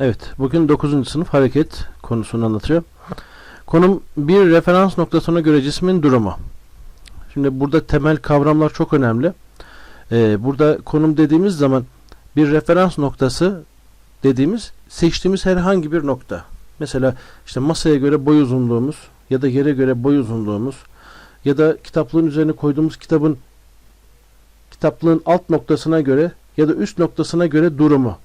Evet, bugün 9. sınıf hareket konusunu anlatıyor. Konum bir referans noktasına göre cismin durumu. Şimdi burada temel kavramlar çok önemli. Ee, burada konum dediğimiz zaman bir referans noktası dediğimiz seçtiğimiz herhangi bir nokta. Mesela işte masaya göre boy uzunluğumuz ya da yere göre boy uzunluğumuz ya da kitaplığın üzerine koyduğumuz kitabın kitaplığın alt noktasına göre ya da üst noktasına göre durumu.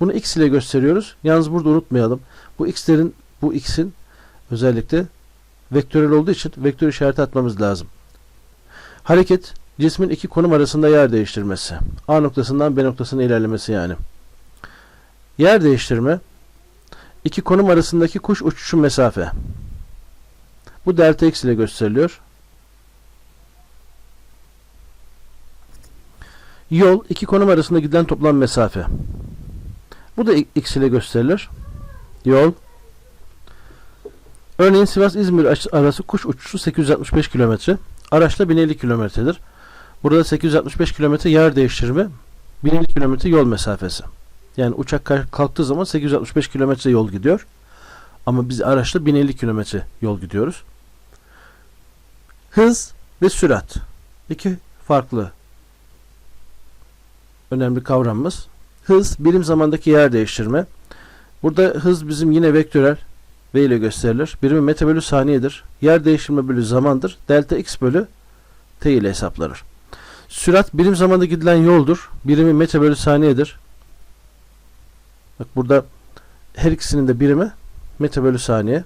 Bunu x ile gösteriyoruz. Yalnız burada unutmayalım. Bu x'lerin bu x'in özellikle vektörel olduğu için vektör işareti atmamız lazım. Hareket cismin iki konum arasında yer değiştirmesi. A noktasından B noktasına ilerlemesi yani. Yer değiştirme iki konum arasındaki kuş uçuşu mesafe. Bu delta x ile gösteriliyor. Yol iki konum arasında giden toplam mesafe. Bu da x ile gösterilir. Yol. Örneğin Sivas-İzmir arası kuş uçuşu 865 kilometre. Araçla 1050 kilometredir. Burada 865 kilometre yer değiştirme, 1050 kilometre yol mesafesi. Yani uçak kalktığı zaman 865 kilometre yol gidiyor. Ama biz araçla 1050 kilometre yol gidiyoruz. Hız ve sürat. iki farklı önemli kavramımız. Hız birim zamandaki yer değiştirme. Burada hız bizim yine vektörel v ile gösterilir. Birimi metre bölü saniyedir. Yer değiştirme bölü zamandır. Delta x bölü t ile hesaplanır. Sürat birim zamanda gidilen yoldur. Birimi metre bölü saniyedir. Bak burada her ikisinin de birimi metre bölü saniye.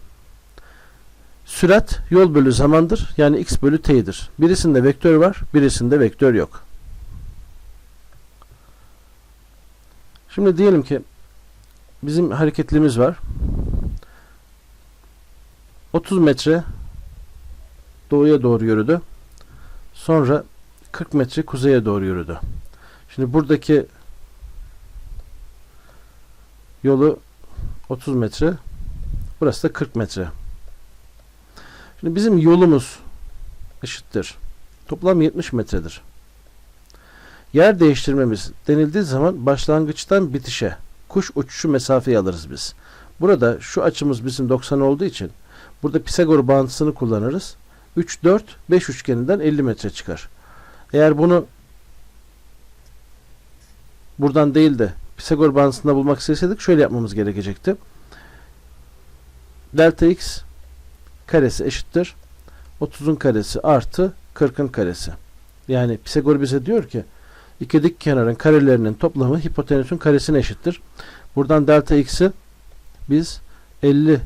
Sürat yol bölü zamandır. Yani x bölü t'dir. Birisinde vektör var, birisinde vektör yok. Şimdi diyelim ki bizim hareketliğimiz var. 30 metre doğuya doğru yürüdü. Sonra 40 metre kuzeye doğru yürüdü. Şimdi buradaki yolu 30 metre. Burası da 40 metre. Şimdi bizim yolumuz eşittir. Toplam 70 metredir. Yer değiştirmemiz denildiği zaman başlangıçtan bitişe kuş uçuşu mesafeyi alırız biz. Burada şu açımız bizim 90 olduğu için burada Pisagor bağıntısını kullanırız. 3, 4, 5 üçgeninden 50 metre çıkar. Eğer bunu buradan değil de Pisagor bağıntısında bulmak isteseydik şöyle yapmamız gerekecekti. Delta x karesi eşittir. 30'un karesi artı 40'ın karesi. Yani Pisagor bize diyor ki iki dik kenarın karelerinin toplamı hipotenüsün karesine eşittir. Buradan delta x'i biz 50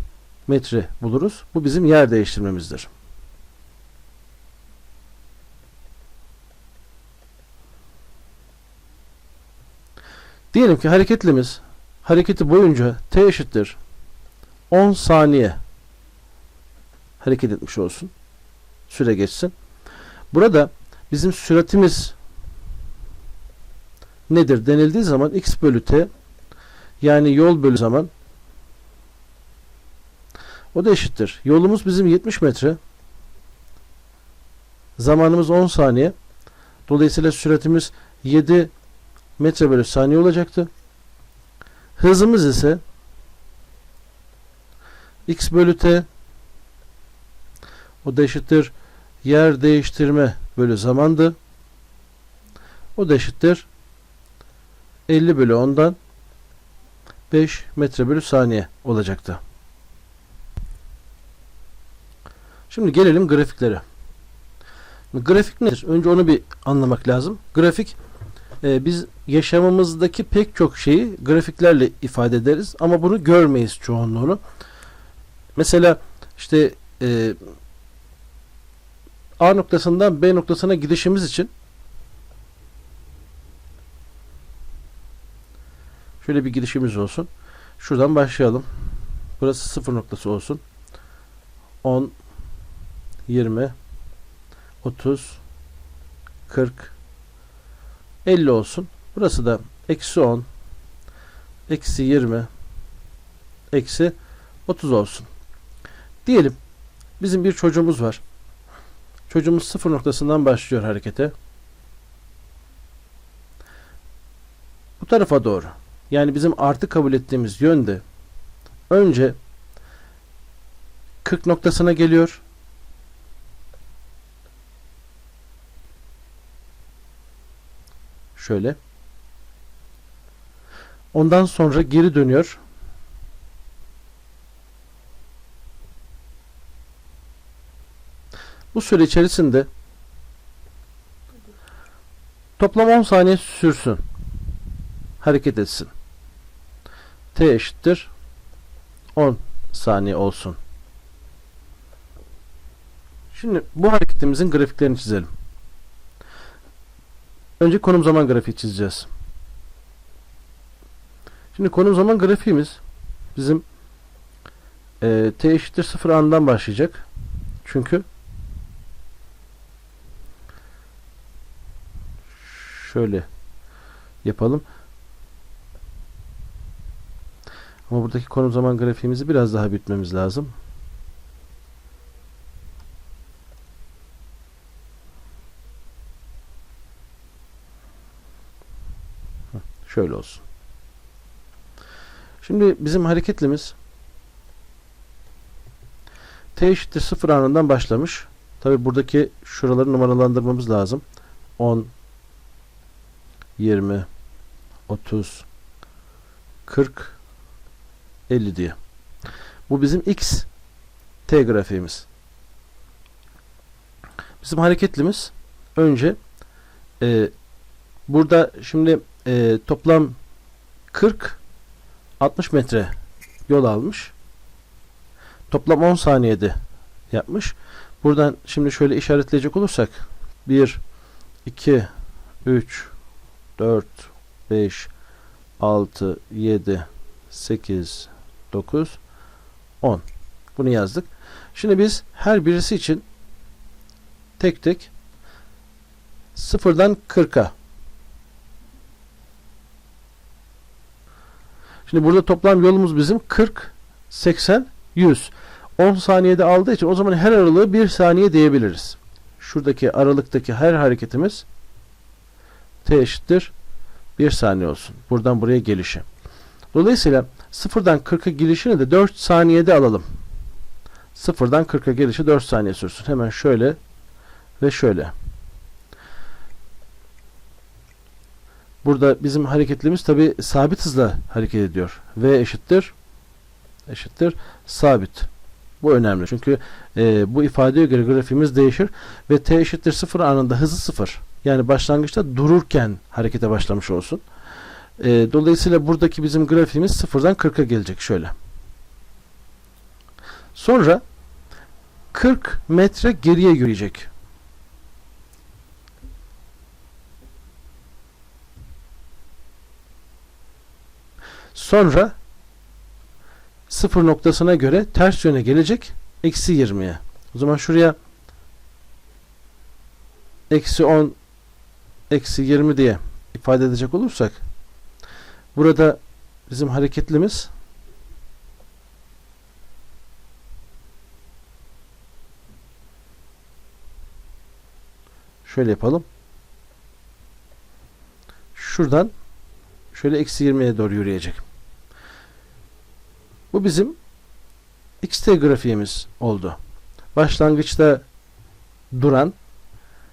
metre buluruz. Bu bizim yer değiştirmemizdir. Diyelim ki hareketlimiz hareketi boyunca t eşittir 10 saniye hareket etmiş olsun. Süre geçsin. Burada bizim süratimiz nedir denildiği zaman x bölü t yani yol bölü zaman o da eşittir. Yolumuz bizim 70 metre. Zamanımız 10 saniye. Dolayısıyla süratimiz 7 metre bölü saniye olacaktı. Hızımız ise x bölü t o da eşittir yer değiştirme bölü zamandı. O da eşittir 50 bölü 10'dan 5 metre bölü saniye olacaktı. Şimdi gelelim grafiklere. Grafik nedir? Önce onu bir anlamak lazım. Grafik e, biz yaşamımızdaki pek çok şeyi grafiklerle ifade ederiz ama bunu görmeyiz çoğunluğunu. Mesela işte e, A noktasından B noktasına gidişimiz için şöyle bir gidişimiz olsun. Şuradan başlayalım. Burası sıfır noktası olsun. 10 20 30 40 50 olsun. Burası da eksi 10 eksi 20 eksi 30 olsun. Diyelim bizim bir çocuğumuz var. Çocuğumuz sıfır noktasından başlıyor harekete. Bu tarafa doğru. Yani bizim artı kabul ettiğimiz yönde önce 40 noktasına geliyor. Şöyle. Ondan sonra geri dönüyor. Bu süre içerisinde toplam 10 saniye sürsün. Hareket etsin. T eşittir 10 saniye olsun. Şimdi bu hareketimizin grafiklerini çizelim. Önce konum zaman grafiği çizeceğiz. Şimdi konum zaman grafiğimiz bizim e, t eşittir 0 anından başlayacak. Çünkü şöyle yapalım. Ama buradaki konum zaman grafiğimizi biraz daha büyütmemiz lazım. Şöyle olsun. Şimdi bizim hareketlimiz t eşittir 0 anından başlamış. Tabi buradaki şuraları numaralandırmamız lazım. 10 20 30 40 50 diye. Bu bizim x t grafiğimiz. Bizim hareketlimiz önce e, burada şimdi e, toplam 40 60 metre yol almış. Toplam 10 saniyede yapmış. Buradan şimdi şöyle işaretleyecek olursak 1 2 3 4 5 6 7 8 9 10 bunu yazdık. Şimdi biz her birisi için tek tek sıfırdan 40'a Şimdi burada toplam yolumuz bizim 40 80 100 10 saniyede aldığı için o zaman her aralığı 1 saniye diyebiliriz. Şuradaki aralıktaki her hareketimiz t eşittir 1 saniye olsun. Buradan buraya gelişi. Dolayısıyla sıfırdan 40'a girişini de 4 saniyede alalım. Sıfırdan 40'a gelişi 4 saniye sürsün. Hemen şöyle ve şöyle. Burada bizim hareketlerimiz tabi sabit hızla hareket ediyor. V eşittir eşittir sabit. Bu önemli. Çünkü e, bu ifadeye göre grafiğimiz değişir ve t eşittir 0 anında hızı 0. Yani başlangıçta dururken harekete başlamış olsun. E, dolayısıyla buradaki bizim grafiğimiz 0'dan 40'a gelecek şöyle. Sonra 40 metre geriye yürüyecek. Sonra sıfır noktasına göre ters yöne gelecek. Eksi 20'ye. O zaman şuraya eksi 10 eksi 20 diye ifade edecek olursak burada bizim hareketlimiz şöyle yapalım. Şuradan şöyle eksi 20'ye doğru yürüyecek. Bu bizim xt grafiğimiz oldu. Başlangıçta duran,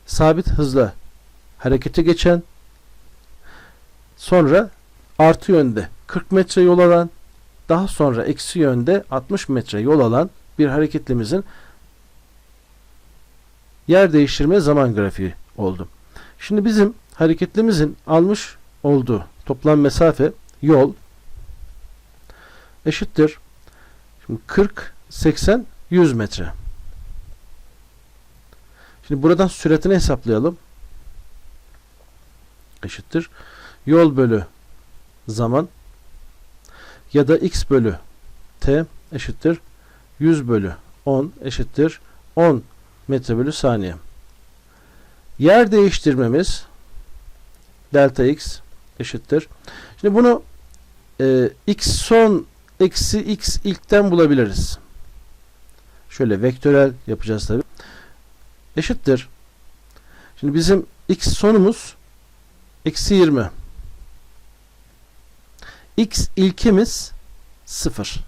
sabit hızla harekete geçen, sonra artı yönde 40 metre yol alan, daha sonra eksi yönde 60 metre yol alan bir hareketlimizin yer değiştirme zaman grafiği oldu. Şimdi bizim hareketlimizin almış olduğu toplam mesafe yol eşittir. Şimdi 40, 80, 100 metre. Şimdi buradan süratini hesaplayalım. Eşittir. Yol bölü zaman ya da x bölü t eşittir. 100 bölü 10 eşittir. 10 metre bölü saniye. Yer değiştirmemiz delta x eşittir. Şimdi bunu e, x son eksi x ilkten bulabiliriz. Şöyle vektörel yapacağız tabi. Eşittir. Şimdi bizim x sonumuz eksi 20. x ilkimiz 0.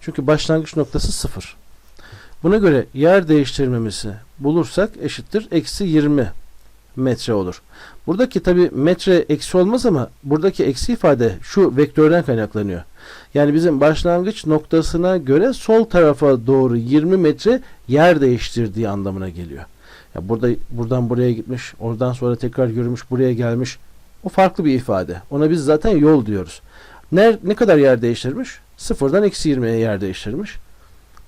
Çünkü başlangıç noktası 0. Buna göre yer değiştirmemizi bulursak eşittir eksi 20 metre olur. Buradaki tabi metre eksi olmaz ama buradaki eksi ifade şu vektörden kaynaklanıyor. Yani bizim başlangıç noktasına göre sol tarafa doğru 20 metre yer değiştirdiği anlamına geliyor. Ya burada buradan buraya gitmiş, oradan sonra tekrar yürümüş, buraya gelmiş. O farklı bir ifade. Ona biz zaten yol diyoruz. Ne, ne kadar yer değiştirmiş? Sıfırdan eksi 20'ye yer değiştirmiş.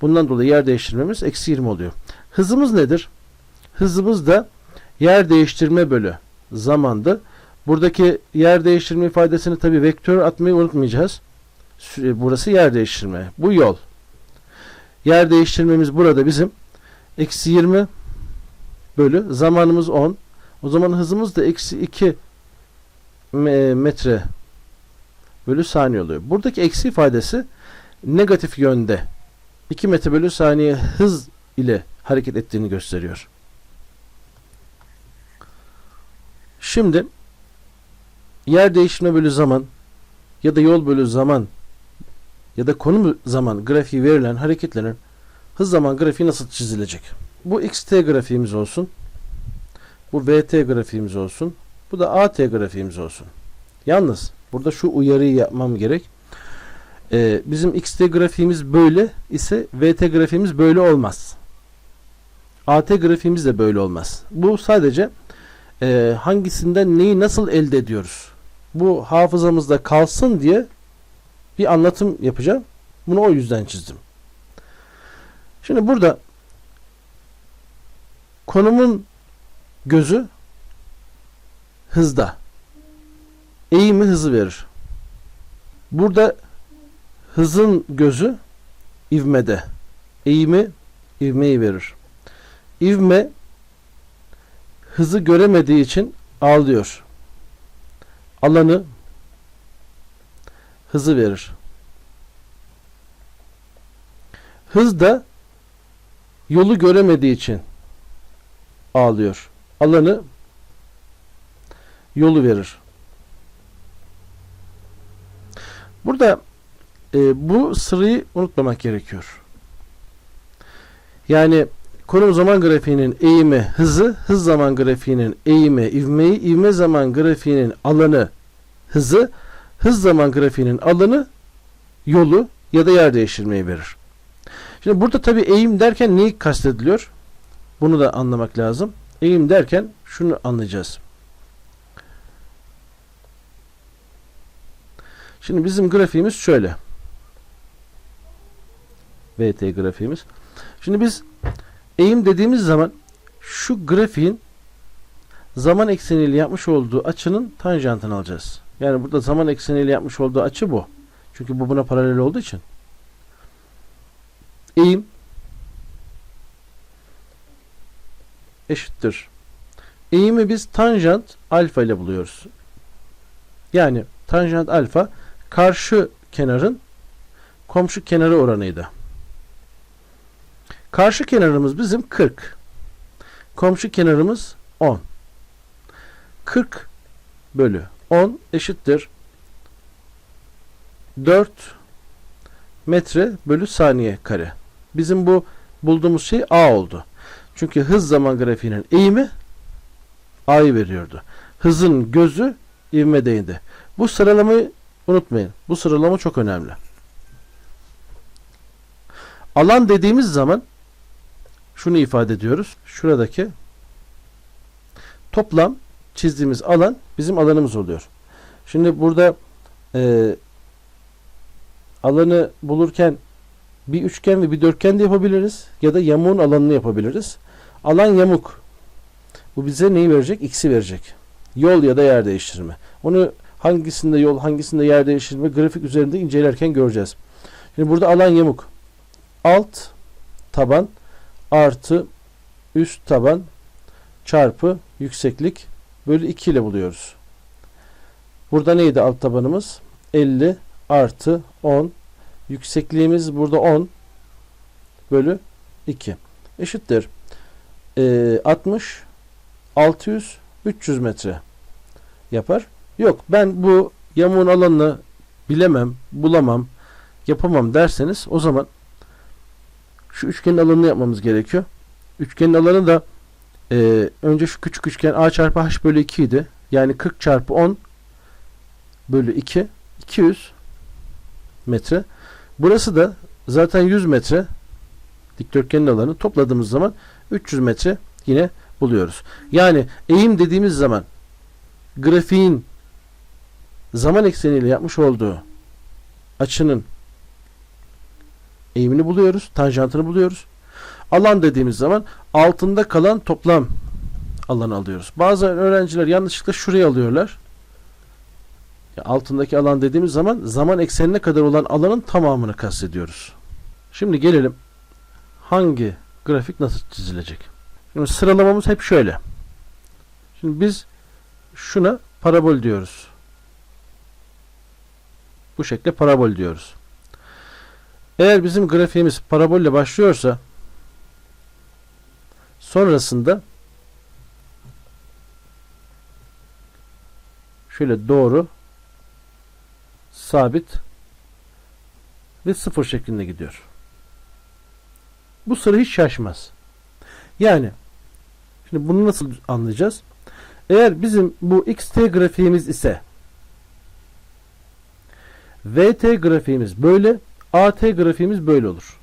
Bundan dolayı yer değiştirmemiz eksi 20 oluyor. Hızımız nedir? Hızımız da yer değiştirme bölü zamandı. Buradaki yer değiştirme ifadesini tabi vektör atmayı unutmayacağız. Burası yer değiştirme. Bu yol. Yer değiştirmemiz burada bizim eksi 20 bölü zamanımız 10. O zaman hızımız da eksi 2 me- metre bölü saniye oluyor. Buradaki eksi ifadesi negatif yönde 2 metre bölü saniye hız ile hareket ettiğini gösteriyor. Şimdi yer değiştirme bölü zaman ya da yol bölü zaman ya da konum zaman grafiği verilen hareketlerin hız zaman grafiği nasıl çizilecek? Bu xt grafiğimiz olsun. Bu vt grafiğimiz olsun. Bu da at grafiğimiz olsun. Yalnız burada şu uyarıyı yapmam gerek. Ee, bizim xt grafiğimiz böyle ise vt grafiğimiz böyle olmaz. at grafiğimiz de böyle olmaz. Bu sadece e, hangisinden neyi nasıl elde ediyoruz? Bu hafızamızda kalsın diye bir anlatım yapacağım. Bunu o yüzden çizdim. Şimdi burada konumun gözü hızda. Eğimi hızı verir. Burada hızın gözü ivmede. Eğimi ivmeyi verir. İvme hızı göremediği için ağlıyor. Alanı hızı verir. Hız da yolu göremediği için ağlıyor. Alanı yolu verir. Burada e, bu sırayı unutmamak gerekiyor. Yani konum zaman grafiğinin eğimi hızı, hız zaman grafiğinin eğimi ivmeyi, ivme zaman grafiğinin alanı hızı, hız zaman grafiğinin alanı yolu ya da yer değiştirmeyi verir. Şimdi burada tabii eğim derken neyi kastediliyor? Bunu da anlamak lazım. Eğim derken şunu anlayacağız. Şimdi bizim grafiğimiz şöyle. VT grafiğimiz. Şimdi biz eğim dediğimiz zaman şu grafiğin zaman ekseniyle yapmış olduğu açının tanjantını alacağız. Yani burada zaman ekseniyle yapmış olduğu açı bu. Çünkü bu buna paralel olduğu için. Eğim eşittir. Eğimi biz tanjant alfa ile buluyoruz. Yani tanjant alfa karşı kenarın komşu kenarı oranıydı. Karşı kenarımız bizim 40. Komşu kenarımız 10. 40 bölü 10 eşittir 4 metre bölü saniye kare. Bizim bu bulduğumuz şey A oldu. Çünkü hız zaman grafiğinin eğimi A'yı veriyordu. Hızın gözü ivmedeydi. Bu sıralamayı unutmayın. Bu sıralama çok önemli. Alan dediğimiz zaman şunu ifade ediyoruz. Şuradaki toplam çizdiğimiz alan bizim alanımız oluyor. Şimdi burada e, alanı bulurken bir üçgen ve bir dörtgen de yapabiliriz ya da yamuğun alanını yapabiliriz. Alan yamuk. Bu bize neyi verecek? X'i verecek. Yol ya da yer değiştirme. Onu hangisinde yol, hangisinde yer değiştirme grafik üzerinde incelerken göreceğiz. Şimdi burada alan yamuk. Alt taban artı üst taban çarpı yükseklik bölü 2 ile buluyoruz. Burada neydi alt tabanımız? 50 artı 10 yüksekliğimiz burada 10 bölü 2 eşittir. Ee, 60 600 300 metre yapar. Yok ben bu yamuğun alanını bilemem, bulamam, yapamam derseniz o zaman şu üçgenin alanını yapmamız gerekiyor. Üçgenin alanı da e, önce şu küçük üçgen a çarpı h bölü 2 idi. Yani 40 çarpı 10 bölü 2 200 metre. Burası da zaten 100 metre dikdörtgenin alanı topladığımız zaman 300 metre yine buluyoruz. Yani eğim dediğimiz zaman grafiğin zaman ekseniyle yapmış olduğu açının eğimini buluyoruz, tanjantını buluyoruz. Alan dediğimiz zaman altında kalan toplam alanı alıyoruz. Bazı öğrenciler yanlışlıkla şurayı alıyorlar. Ya altındaki alan dediğimiz zaman zaman eksenine kadar olan alanın tamamını kastediyoruz. Şimdi gelelim hangi grafik nasıl çizilecek? Şimdi sıralamamız hep şöyle. Şimdi biz şuna parabol diyoruz. Bu şekilde parabol diyoruz. Eğer bizim grafiğimiz parabolle başlıyorsa sonrasında şöyle doğru sabit ve sıfır şeklinde gidiyor. Bu sıra hiç şaşmaz. Yani şimdi bunu nasıl anlayacağız? Eğer bizim bu xt grafiğimiz ise vt grafiğimiz böyle at grafiğimiz böyle olur.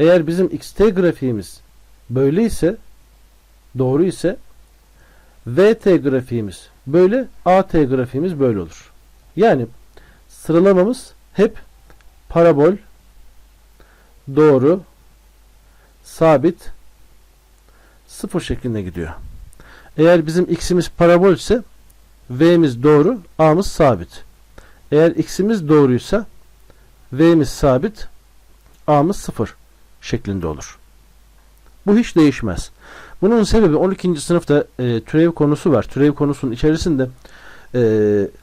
Eğer bizim xt grafiğimiz böyle ise doğru ise vt grafiğimiz böyle at grafiğimiz böyle olur. Yani sıralamamız hep parabol doğru sabit sıfır şeklinde gidiyor. Eğer bizim x'imiz parabol ise v'miz doğru, a'mız sabit. Eğer x'imiz doğruysa v'miz sabit, a'mız sıfır şeklinde olur. Bu hiç değişmez. Bunun sebebi 12. sınıfta e, türev konusu var. Türev konusunun içerisinde e,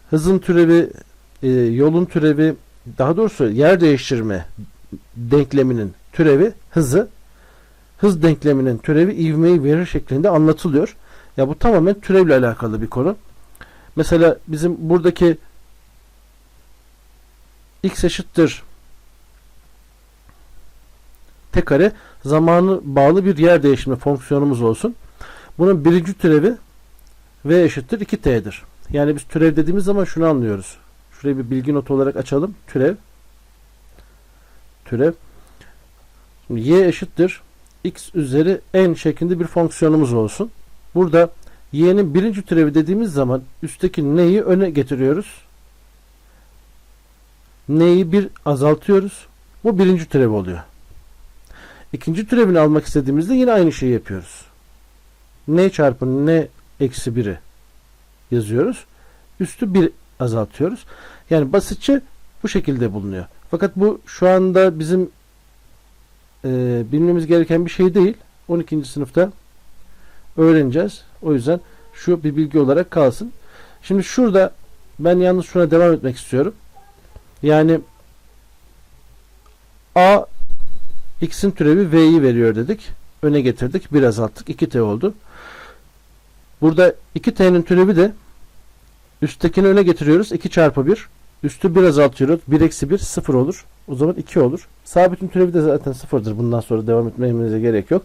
hızın türevi, e, yolun türevi, daha doğrusu yer değiştirme denkleminin türevi hızı, hız denkleminin türevi ivmeyi verir şeklinde anlatılıyor. Ya bu tamamen türevle alakalı bir konu. Mesela bizim buradaki x eşittir t kare zamanı bağlı bir yer değişimi fonksiyonumuz olsun. Bunun birinci türevi v eşittir 2t'dir. Yani biz türev dediğimiz zaman şunu anlıyoruz. Şurayı bir bilgi notu olarak açalım. Türev türev Şimdi y eşittir x üzeri n şeklinde bir fonksiyonumuz olsun. Burada y'nin birinci türevi dediğimiz zaman üstteki neyi öne getiriyoruz? Neyi bir azaltıyoruz. Bu birinci türev oluyor. İkinci türevini almak istediğimizde yine aynı şeyi yapıyoruz. n çarpı n eksi 1'i yazıyoruz. Üstü 1 azaltıyoruz. Yani basitçe bu şekilde bulunuyor. Fakat bu şu anda bizim e, bilmemiz gereken bir şey değil. 12. sınıfta öğreneceğiz. O yüzden şu bir bilgi olarak kalsın. Şimdi şurada ben yalnız şuna devam etmek istiyorum. Yani a x'in türevi v'yi veriyor dedik. Öne getirdik. Bir azalttık. 2t oldu. Burada 2t'nin türevi de üsttekini öne getiriyoruz. 2 çarpı 1. Üstü 1 azaltıyoruz. 1 eksi 1 0 olur. O zaman 2 olur. Sabitin türevi de zaten 0'dır. Bundan sonra devam etmemize gerek yok.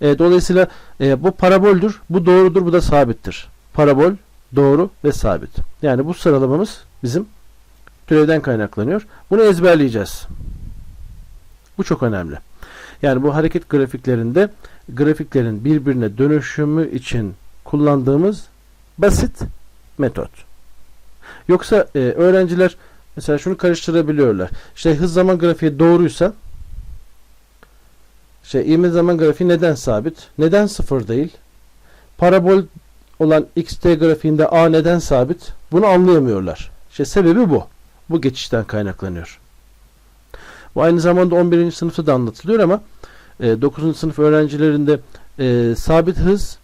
E, dolayısıyla e, bu paraboldür. Bu doğrudur. Bu da sabittir. Parabol, doğru ve sabit. Yani bu sıralamamız bizim türevden kaynaklanıyor. Bunu ezberleyeceğiz. Bu çok önemli. Yani bu hareket grafiklerinde grafiklerin birbirine dönüşümü için kullandığımız basit metot. Yoksa e, öğrenciler mesela şunu karıştırabiliyorlar. İşte hız zaman grafiği doğruysa şey ivme zaman grafiği neden sabit? Neden sıfır değil? Parabol olan xt grafiğinde a neden sabit? Bunu anlayamıyorlar. İşte sebebi bu. Bu geçişten kaynaklanıyor. Bu aynı zamanda 11. sınıfta da anlatılıyor ama e, 9. sınıf öğrencilerinde e, sabit hız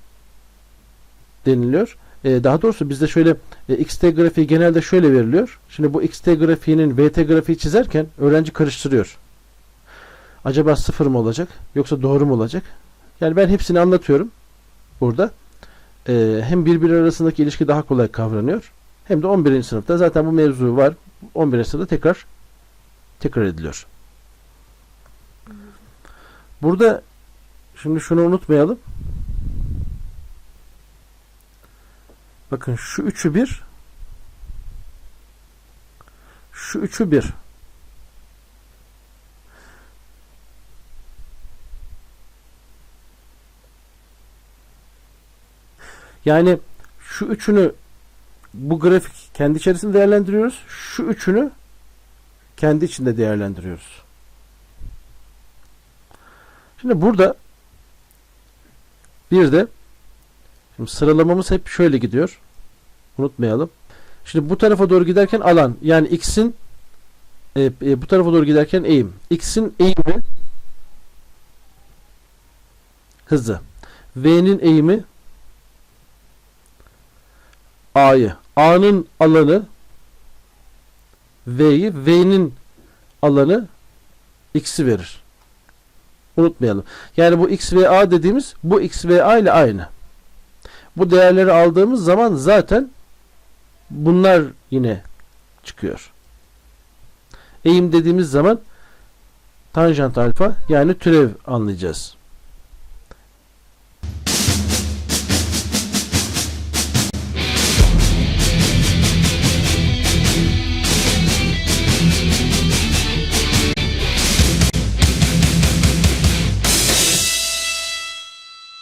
deniliyor. E, daha doğrusu bizde şöyle e, xt grafiği genelde şöyle veriliyor. Şimdi bu xt grafiğinin vt grafiği çizerken öğrenci karıştırıyor. Acaba sıfır mı olacak yoksa doğru mu olacak? Yani ben hepsini anlatıyorum burada. E, hem birbiri arasındaki ilişki daha kolay kavranıyor hem de 11. sınıfta zaten bu mevzu var. 11. sınıfta tekrar tekrar ediliyor. Burada şimdi şunu unutmayalım. Bakın şu üçü bir şu üçü bir Yani şu üçünü bu grafik kendi içerisinde değerlendiriyoruz. Şu üçünü kendi içinde değerlendiriyoruz. Şimdi burada bir de şimdi sıralamamız hep şöyle gidiyor. Unutmayalım. Şimdi bu tarafa doğru giderken alan yani x'in e, e, bu tarafa doğru giderken eğim. x'in eğimi hızı. v'nin eğimi A'yı. A'nın alanı V'yi. V'nin alanı X'i verir. Unutmayalım. Yani bu X ve A dediğimiz bu X ve A ile aynı. Bu değerleri aldığımız zaman zaten bunlar yine çıkıyor. Eğim dediğimiz zaman tanjant alfa yani türev anlayacağız.